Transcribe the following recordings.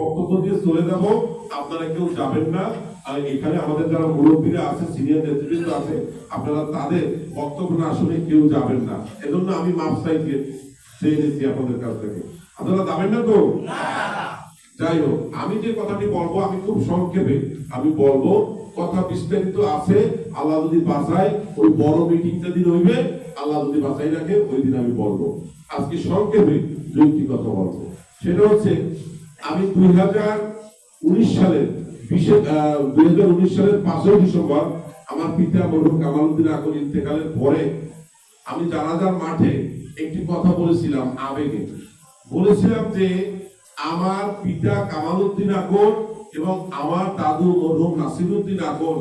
বক্তব্য দিয়ে চলে যাব। আপনারা কেউ যাবেন না। আর এখানে আমাদের যারা মুরব্বীরা আছে সিনিয়র নেতৃবৃন্দ আছে আপনারা তাদের বক্তব্য না শুনে কেউ যাবেন না। এজন্য আমি মাপ চাইতে চেয়ে নিচ্ছি আপনাদের কাছ থেকে। আপনারা যাবেন না তো? যাই হোক আমি যে কথাটি বলব আমি খুব সংক্ষেপে আমি বলব। কথা বিস্তারিত আছে। আল্লাহ যদি বাঁচায় ওই বড় মিটিংটা দিন হইবে। আল্লাহ যদি বাঁচাই রাখে ওই দিন আমি বলব। আজকে সংক্ষেপে দুইটি কথা বলব। সেটা হচ্ছে আমি দুই হাজার উনিশ সালের বিশে দুই হাজার উনিশ সালের পাঁচই ডিসেম্বর আমার পিতা মরহুম কামালউদ্দিন আকর ইন্তেকালের পরে আমি জানাজার মাঠে একটি কথা বলেছিলাম আবেগে। বলেছিলাম যে আমার পিতা কামালউদ্দিন আকর এবং আমার দাদু মরহুম নাসিরুদ্দিন আকর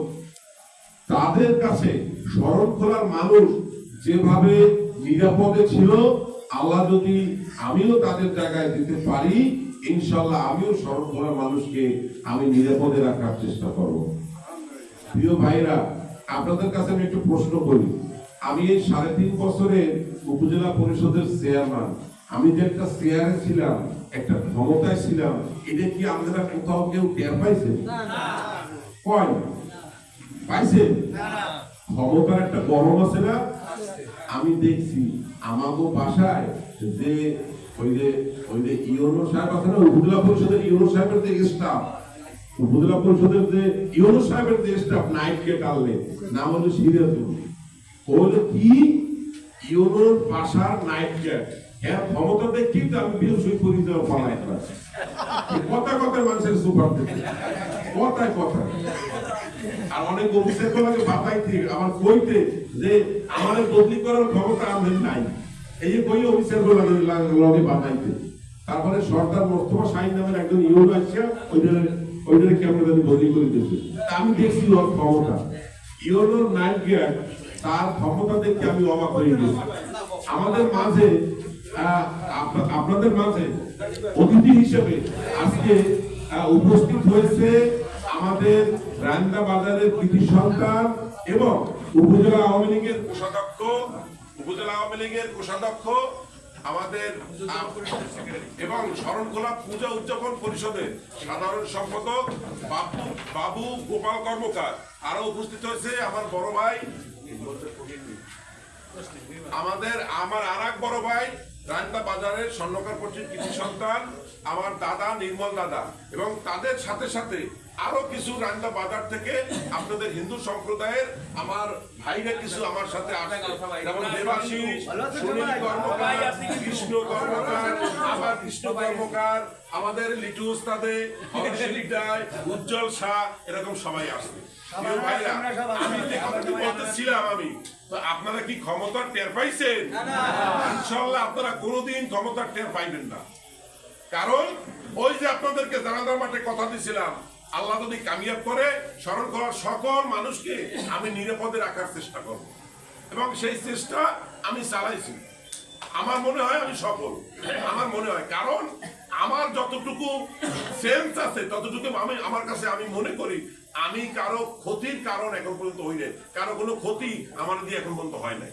তাদের কাছে শরণখোলার মানুষ যেভাবে নিরাপদে ছিল আল্লাহ যদি আমিও তাদের জায়গায় দিতে পারি ইনশাল্লাহ আমিও শরণখোলার মানুষকে আমি নিরাপদে রাখার চেষ্টা করব। প্রিয় ভাইরা আপনাদের কাছে আমি একটু প্রশ্ন করি। আমি এই সাড়ে তিন বছরে উপজেলা পরিষদের চেয়ারম্যান। আমি যে একটা চেয়ারে ছিলাম একটা ক্ষমতায় ছিলাম এটা কি আপনারা কোথাও কেউ টের পাইছে? কয়? পাইছে? ক্ষমতার একটা গরম আছে না? আমি দেখছি আমাগো বাসায় যে ওই যে ওই যে ইউনো সাহেব আছে না, উপজেলা পরিষদের ইউনো সাহেবের যে স্টাফ উপজেলা পরিষদের যে ইউনো সাহেবের যে স্টাফ নাম হলো সিরিয়াসুল হলো কি? ইউনোর বাসার নাইট ক্ষমতা দেখি তো আমি সই করি দেওয়া পালাই কথা কথা মানুষের সুপার কথা। গুলোকে বাতাইতে আমার কইতে যে আমাদের করার ক্ষমতা আমাদের নাই। এই যে কই বাতাইতে তারপরে সর্দার মোস্তফা শাহিন নামের একজন ইউরো আসছে জানি বদলি করে আমি দেখছি ওর ক্ষমতা। ইউরোর নাইট গিয়ার তার ক্ষমতা দেখে আমি অবাক হয়ে গেছি। আমাদের মাঝে আপনাদের মাঝে অতিথি হিসেবে আজকে উপস্থিত হয়েছে আমাদের রান্দা বাজারের কৃতি সন্তান এবং উপজেলা আওয়ামী লীগের কোষাধ্যক্ষ, উপজেলা আওয়ামী লীগের কোষাধ্যক্ষ, আমাদের এবং শরণখোলা পূজা উদযাপন পরিষদের সাধারণ সম্পাদক, বাবু বাবু গোপাল কর্মকার। আরও উপস্থিত হয়েছে আমার বড় ভাই। আমাদের, আমার আর বড় ভাই রায়ন্দা বাজারের স্বর্ণকার পট্টির কৃষি সন্তান, আমার দাদা নির্মল দাদা, এবং তাদের সাথে সাথে আরও কিছু রান্না বাজার থেকে আপনাদের হিন্দু সম্প্রদায়ের আমার ভাইরা কিছু আমার সাথে আসছে। যেমন দেবাশী কৃষ্ণ কর্মকার আবার কৃষ্ণ কর্মকার আমাদের লিটু উস্তাদে উজ্জ্বল শাহ এরকম সবাই আসছে প্রিয় ভাইরা, আমি যে কথাটি বলতেছিলাম আমি তো আপনারা কি ক্ষমতার টের পাইছেন? ইনশাল্লাহ আপনারা কোনোদিন ক্ষমতার টের পাইবেন না। কারণ ওই যে আপনাদেরকে জানাজার মাঠে কথা দিছিলাম আল্লাহ যদি কামিয়াব করে স্মরণ করার সকল মানুষকে আমি নিরাপদে রাখার চেষ্টা করব। এবং সেই চেষ্টা আমি চালাইছি। আমার মনে হয় আমি সফল। আমার মনে হয়। কারণ আমার যতটুকু সেন্স আছে, ততটুকু আমি, আমার কাছে আমি মনে করি, আমি কারও ক্ষতির কারণ এখন পর্যন্ত হই নাই। কারও কোনো ক্ষতি আমার দিয়ে এখন পর্যন্ত হয় নাই।